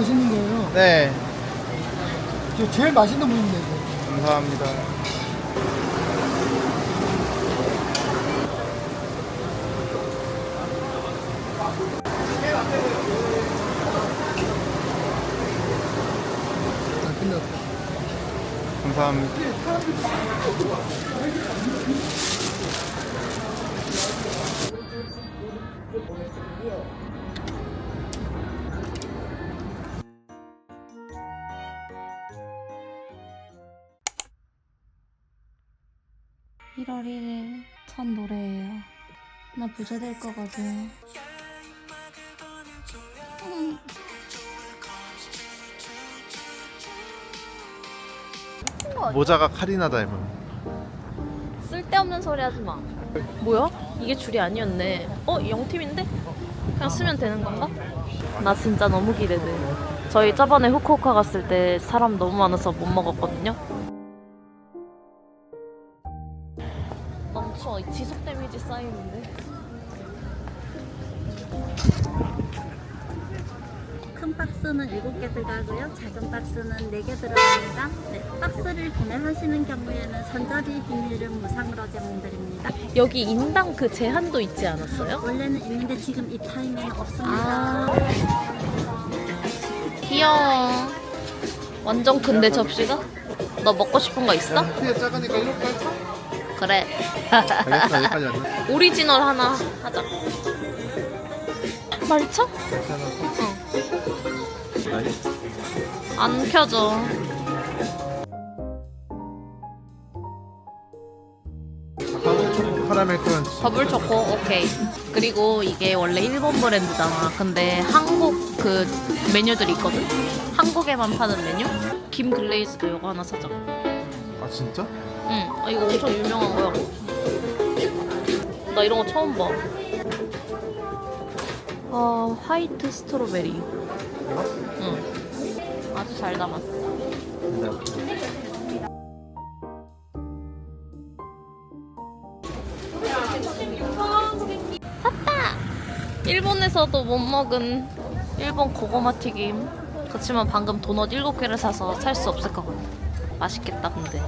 맛있는 거예요. 네. 저 제일 맛있는 분인데 이거. 감사합니다. 아. 감사합니다. 일 1월 1일 첫 노래예요. 나 부자 될 거거든. 음. 모자가 카리나 닮은. 쓸데없는 소리 하지 마. 뭐야? 이게 줄이 아니었네. 어, 영팀인데? 그냥 쓰면 되는 건가? 나 진짜 너무 기대돼. 저희 저번에 후쿠오카 갔을 때 사람 너무 많아서 못 먹었거든요. 큰 박스는 7개 들어가고요. 작은 박스는 4개 들어갑니다. 네, 박스를 구매하시는 경우에는 선자비 비닐은 무상으로 제공드립니다. 여기 인당 그 제한도 있지 않았어요? 원래는 있는데 지금 이 타임에는 없습니다. 아. 귀여워. 완전 큰데 접시가? 너 먹고 싶은 거 있어? 작으니까 이렇게 할까? 그래. 알겠어, 여기까지 왔네. 오리지널 하나 하자. 말차? 괜찮아. 아니? 안 켜져. 아까 초코 카라멜 크런치. 버블 초코 오케이. 그리고 이게 원래 일본 브랜드잖아. 근데 한국 그 메뉴들이 있거든. 한국에만 파는 메뉴. 김 글레이즈도 이거 하나 사자. 아 진짜? 응. 아, 이거 엄청 유명한 거야. 나 이런 거 처음 봐. 아 화이트 스트로베리. 응. 아주 잘 담았어. 네. 일본에서도 못 먹은 일본 고구마 튀김. 그렇지만 방금 도넛 7개를 사서 살 수 없을 것 같아. 맛있겠다, 근데.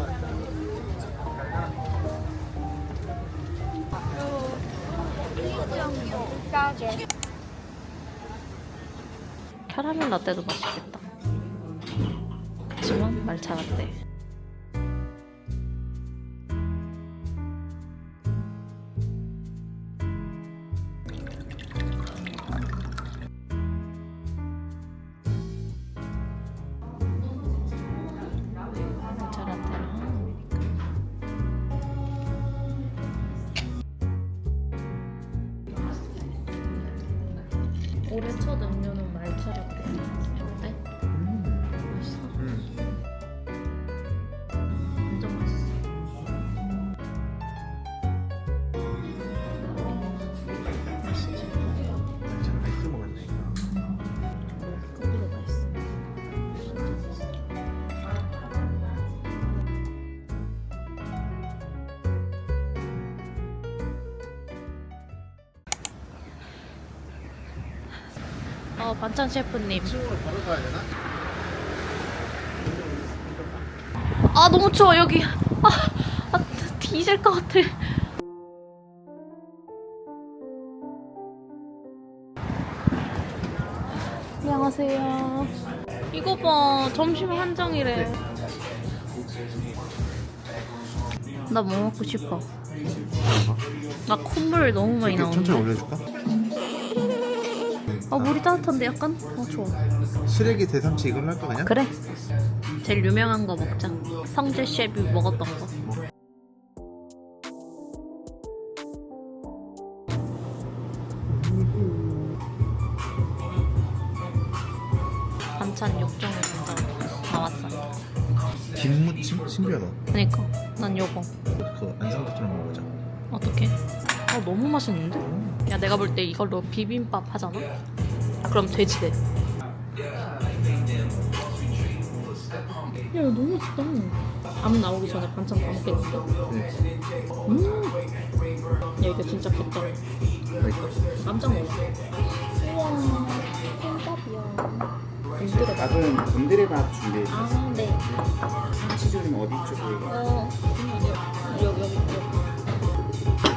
캐러멜 라떼도 맛있겠다. 그렇지만 말차 라떼. 음료는 말차 라떼. 어때? 맛 반찬 셰프님. 아 너무 추워 여기. 아, 아 뒤질 것 같아. 안녕하세요. 이거 봐 점심 한정이래. 나 뭐 먹고 싶어? 나 콧물 너무 많이 이렇게 천천히 나오는데. 올려줄까? 아 물이 따뜻한데 약간? 어 좋아. 시래기 대삼치 이걸로 할까 그냥? 그래. 제일 유명한 거 먹자. 성재 셰프 먹었던 거. 반찬 6종의 반찬 나왔어. 김무침? 신기하다. 그니까 난 요거. 그 안성도처럼 먹어보자. 어떻게? 아 너무 맛있는데? 야 내가 볼 때 이걸로 비빔밥 하잖아? 그럼 돼지 돼. 야 너무 맛있다. 밤 나오기 전에 반찬 다 먹겠는데? 음. 야 이거 진짜. 맛있다. 깜짝 놀랐어. 우와 콩밥이야. 곤드레 밥은 곤드레밥 준비해드렸어요. 아, 네. 치즈는 어디 쪽에? 어, 여기, 여기, 여기.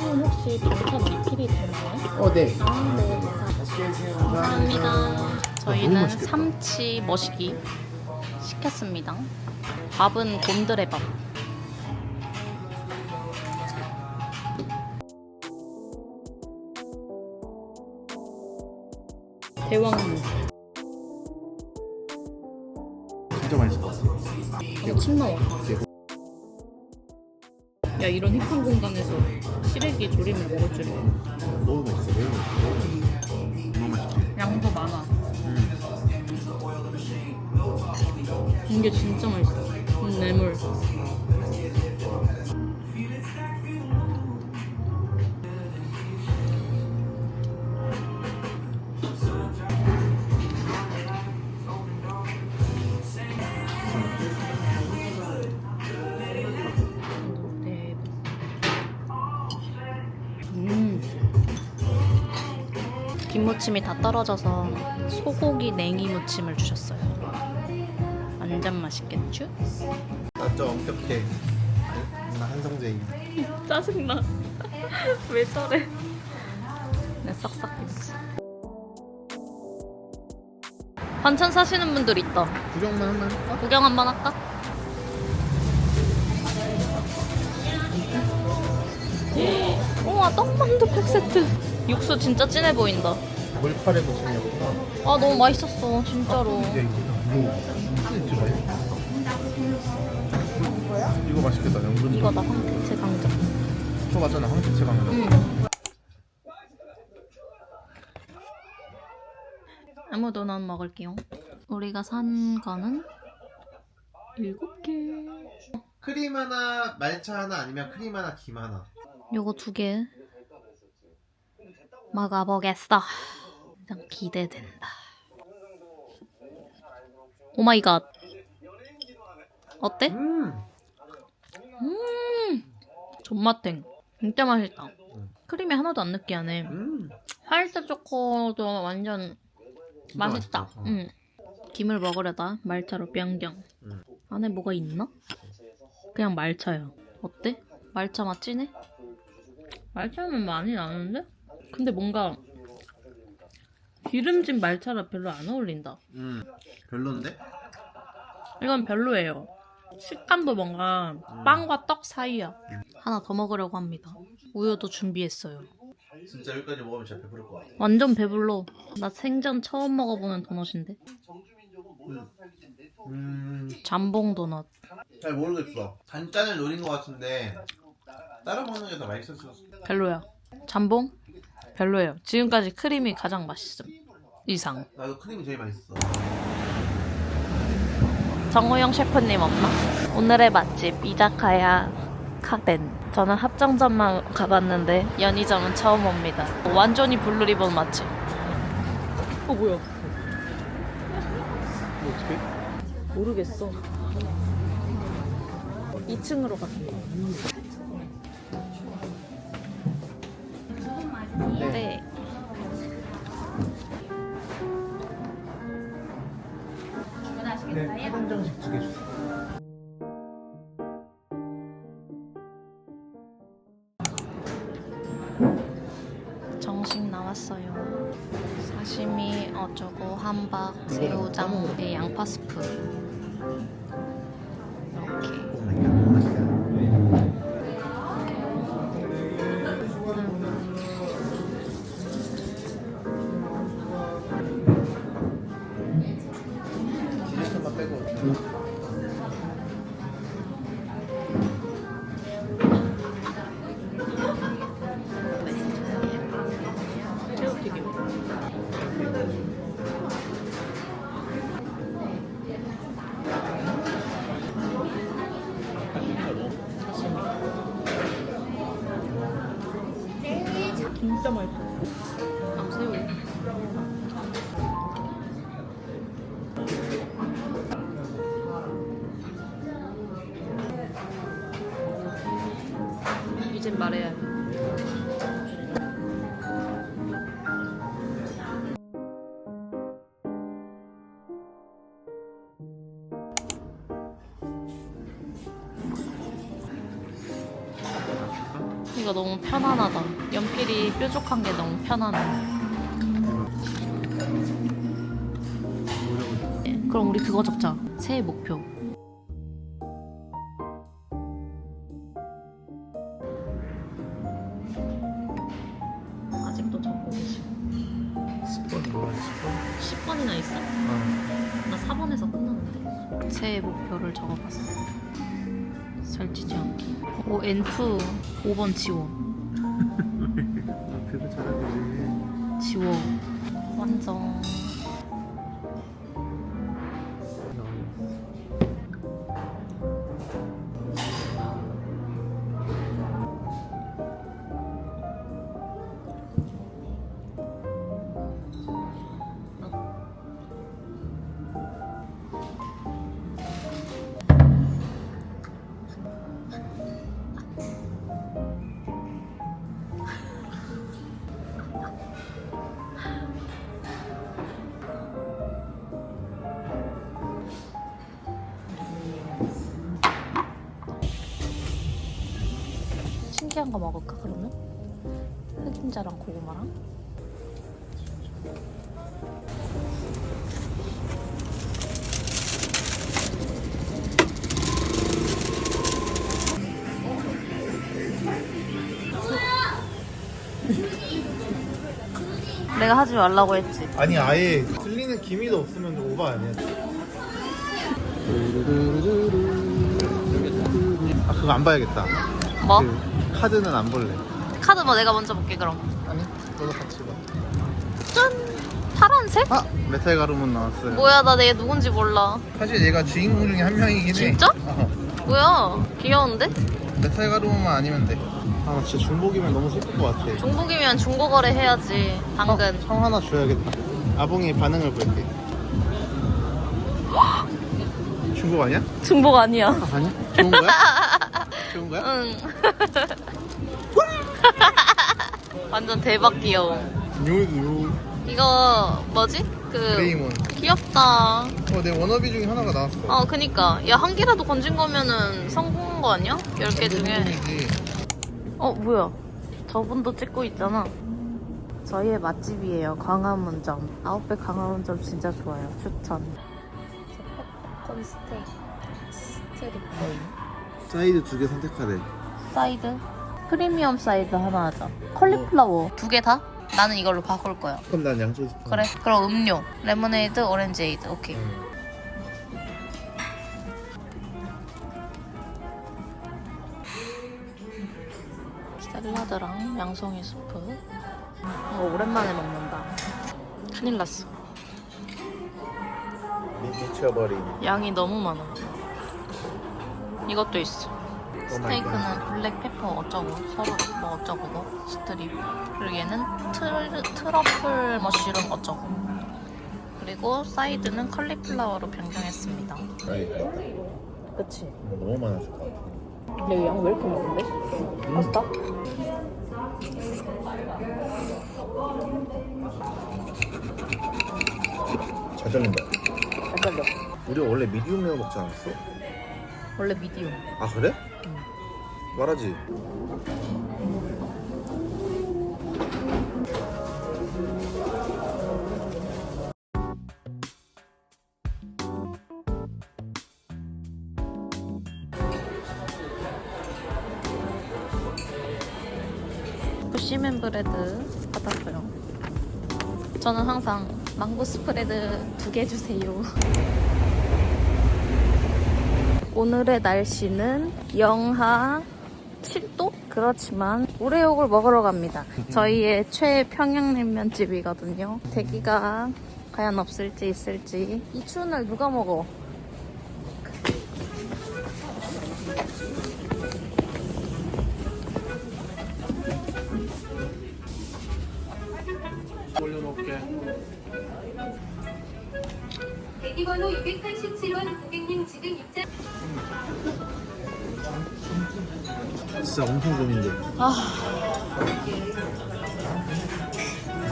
사장님 혹시 반찬 리필이 되나요? 어, 네. 아, 네. 맛있게 드세요. 감사합니다. 저희는 맛있겠다. 삼치 머시기 시켰습니다. 밥은 곤드레 밥. 대왕무. 진짜 것 같아. 어, 침 나와. 야 이런 힙한 공간에서 시래기 조림을 먹을 줄이야. 너무 맛있어. 너무 맛있어. 너무 맛있지. 양도 많아. 이게 진짜 맛있어. 음, 뇌물. 김무침이 다 떨어져서 소고기 냉이 무침을 주셨어요. 완전 맛있겠죠? 나좀 엄격해. 나 한성재인. 짜증나. 왜 저래? 내 싹싹했어. 반찬 사시는 분들 있다. 구경만 하면 할까? 구경 한번 할까? 우와 떡만두 팩 세트. 육수 진짜 진해 보인다. 물파래 무침이었구나. 아 너무 맛있었어 진짜로. 이게 이거 진짜 맛있어. 이거 맛있겠다. 연근. 이거다 황태채 강정. 저 맞잖아. 황태채 강정. 응. 아무도 난 먹을게요. 우리가 산 거는 일곱 개. 크림 하나, 말차 하나 아니면 크림 하나, 김 하나. 요거 두 개. 먹어보겠어. 일단 기대된다. 오 마이 갓. 어때? 음. 음. 존맛탱. 진짜 맛있다. 크림이 하나도 안 느끼하네. 음. 화이트 초코도 완전 맛있다. 맛있다. 어. 응. 김을 먹으려다 말차로 뿅뿅. 응. 안에 뭐가 있나? 그냥 말차야. 어때? 말차 맛 진해? 말차는 많이 나는데? 근데 뭔가 기름진 말차라 별로 안 어울린다. 음. 별론데? 이건 별로예요. 식감도 뭔가 빵과 떡 사이야. 하나 더 먹으려고 합니다. 우유도 준비했어요. 진짜 여기까지 먹으면 진짜 배부를 것 같아. 완전 배불러. 나 생전 처음 먹어보는 도넛인데. 음. 잠봉 도넛. 잘 모르겠어. 단짠을 노린 것 같은데 따로 먹는 게 더 맛있었어. 별로야. 잠봉? 별로예요. 지금까지 크림이 가장 맛있음. 이상. 나도 크림이 제일 맛있어. 정우영 셰프님 없나? 오늘의 맛집 이자카야 카덴. 저는 합정점만 가봤는데 연희점은 처음 옵니다. 완전히 블루리본 맛집. 어 뭐야? 뭐 어떻게? 모르겠어. 2층으로 갔어. 네, 한정식 두개 주세요. 정식 나왔어요. 사시미 어쩌고 함박 새우장에 양파 스프 디저 이젠 말해야 돼. 이거 너무 편안하다. 연필이 뾰족한 게 너무 편안해. 그럼 우리 그거 적자. 새해 목표. 적고 계시고. 10번 뭐야 10번? 10번이나 있어? 나 4번에서 끝났는데. 새해 목표를 적어봤어. 살찌지 않게. 오, N2 5번 지워. 흑임자랑 고구마랑? 내가 하지 말라고 했지. 아니 아예 틀리는 기미도 없으면 좀 오바 아니야? 아 그거 안 봐야겠다 뭐? 그 카드는 안 볼래 카드 뭐 내가 먼저 볼게 그럼. 아니 너도 같이 봐 짠! 파란색? 아! 메탈 가루문 나왔어요 뭐야 나 얘 누군지 몰라. 사실 얘가 주인공 중에 한 명이긴 해 진짜? 어. 뭐야 귀여운데? 메탈 가루문만 아니면 돼아 진짜 중복이면 너무 슬플 것 같아 중복이면 중고 거래 해야지 당근 형 하나 줘야겠다 아봉이 반응을 볼게 중복 아니야? 중복 아니야 아, 아니야? 좋은 거야? 좋은 거야? 응 완전 대박 귀여워 요요. 이거 뭐지? 그 그레이몬. 귀엽다. 어 내 워너비 중에 하나가 나왔어. 어 그니까. 야 한 개라도 건진 거면은 성공한 거 아니야? 10개 중에. 성공이지. 어 뭐야? 저분도 찍고 있잖아. 저희의 맛집이에요. 광화문점. 아웃백 광화문점 진짜 좋아요. 추천. popcorn 스테이크 스테리코인 사이드 두 개 선택하래. 사이드 프리미엄 사이드 하나 하자. 컬리플라워. 두 개 다? 나는 이걸로 바꿀 거야. 그럼 난 양초 스푼 그래? 그럼 음료. 레모네이드 오렌지에이드. 오케이. 응. 샐러드랑 양송이 수프. 이거 오랜만에 먹는다. 큰일 났어. 미쳐버린. 양이 너무 많아. 이것도 있어 스테이크는 블랙페퍼 어쩌고 서로 뭐 어쩌고고 스트립. 그리고 얘는 틀, 트러플 머쉬룸 어쩌고. 그리고 사이드는 컬리플라워로 변경했습니다. 그치? 너무 많았을 것 같아. 근데 양왜 이렇게 많은데? 맛있다? 잘 잘린다. 잘 잘려. 우리 원래 미디움 매워 먹지 않았어? 원래 미디움. 아 그래? 말하지 부시맨 브레드 받았고요. 저는 항상 망고 스프레드 두 개 주세요. 오늘의 날씨는 영하 7도? 그렇지만 우레옥을 먹으러 갑니다. 저희의 최애 평양냉면집이거든요. 대기가 과연 없을지 있을지. 이 추운 날 누가 먹어? 진짜 엄청 고민돼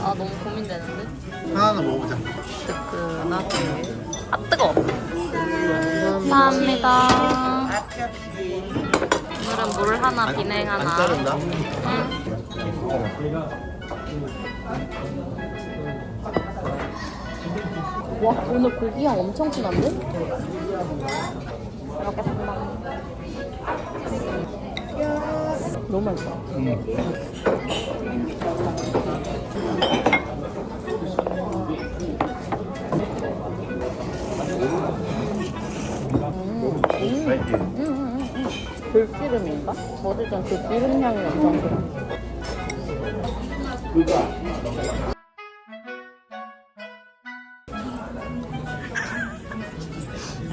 아 너무 고민되는데? 하나는 먹어보자 뜨끈하게. 아 뜨거. 감사합니다. 오늘은 물 하나 비냉 안 하나. 자른다? 와 오늘 고기향 엄청 진한데? 먹겠습니다. 너무 맛있어. 들기름인가? 어쨌든 그 기름 향이 엄청 들어.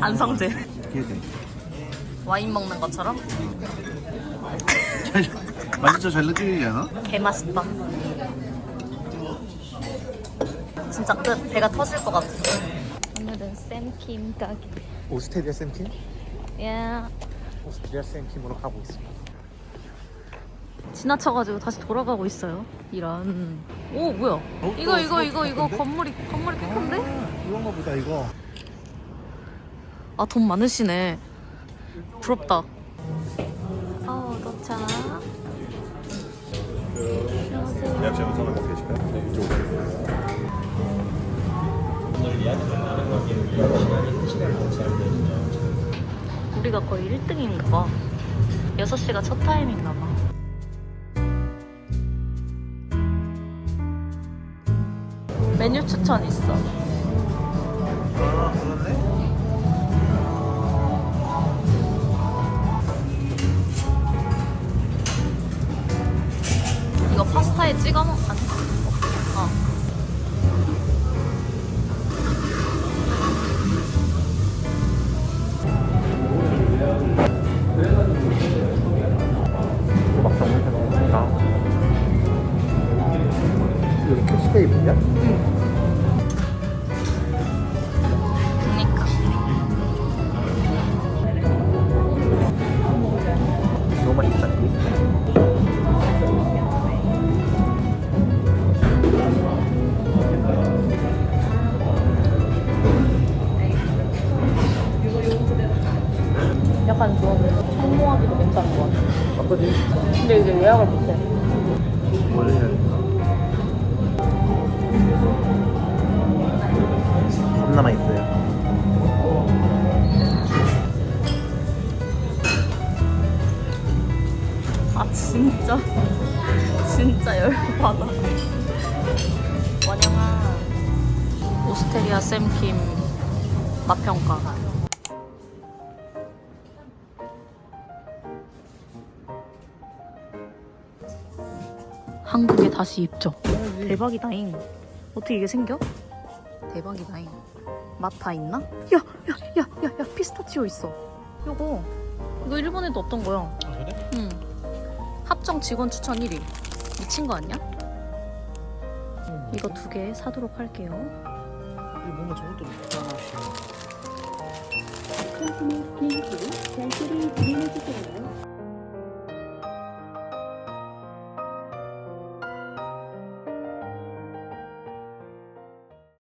안성재. 와인 먹는 것처럼? 맛있죠? 잘 느끼지 않아? 개 맛있다. 진짜 끝. 배가 터질 것 같아. 오늘은 쌤킴 가게. 오스트리아 샘킴? 예. 오스트리아 샘킴으로 가고 있습니다. 지나쳐가지고 다시 돌아가고 있어요. 이런. 오 뭐야? 이거 이거 이거 이거 건물이 건물이 꽤 큰데? 이건가 보다 이거. 아 돈 많으시네. 부럽다. 아 도착. 우리가 거의 1등인가 봐. 6시가 첫 타임인가 봐. 메뉴 추천 있어. 아 그러네? 이거 파스타에 찍어 먹 약간 좀 성공하기도 괜찮은 것 같아. 바쁘지? 근데 이제 예약을 못해. 원래는 겁나만 있어요. 아 진짜 진짜 열받아. 원영아 오스테리아 쌤킴 맛평가. 한국에 다시 입점. 대박이다잉. 어떻게 이게 생겨? 대박이다잉. 맛 다 있나? 야, 야, 야, 야, 야, 피스타치오 있어. 요거. 이거 일본에도 없던 거야. 아 그래? 응. 합정 직원 추천 1위. 미친 거 아니야? 이거 두 개 사도록 할게요. 뭔가 저것도 있다.